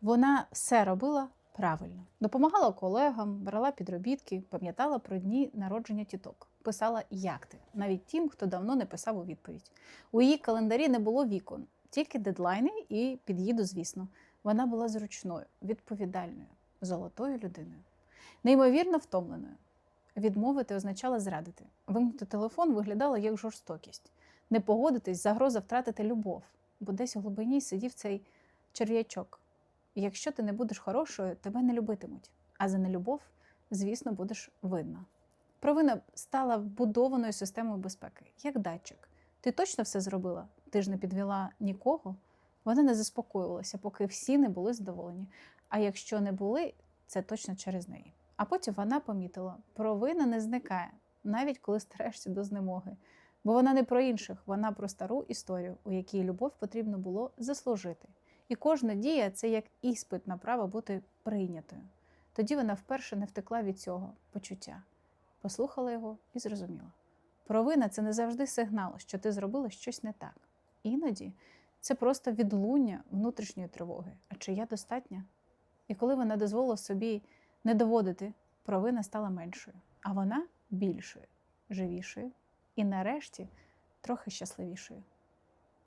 Вона все робила правильно. Допомагала колегам, брала підробітки, пам'ятала про дні народження тіток, писала як ти, навіть тим, хто давно не писав у відповідь. У її календарі не було вікон, тільки дедлайни і під'їду, звісно. Вона була зручною, відповідальною, золотою людиною, неймовірно втомленою. Відмовити означало зрадити. Вимкнути телефон виглядало як жорстокість. Не погодитись, загроза втратити любов, бо десь у глибині сидів цей черв'ячок. Якщо ти не будеш хорошою, тебе не любитимуть. А за нелюбов, звісно, будеш винна. Провина стала вбудованою системою безпеки, як датчик. Ти точно все зробила? Ти ж не підвела нікого. Вона не заспокоювалася, поки всі не були задоволені. А якщо не були, це точно через неї. А потім вона помітила, провина не зникає, навіть коли стараєшся до знемоги. Бо вона не про інших, вона про стару історію, у якій любов потрібно було заслужити. І кожна дія це як іспит на право бути прийнятою. Тоді вона вперше не втекла від цього почуття, послухала його і зрозуміла. Провина це не завжди сигнал, що ти зробила щось не так. Іноді це просто відлуння внутрішньої тривоги. А чи я достатня? І коли вона дозволила собі не доводити, провина стала меншою, а вона більшою, живішою і нарешті трохи щасливішою.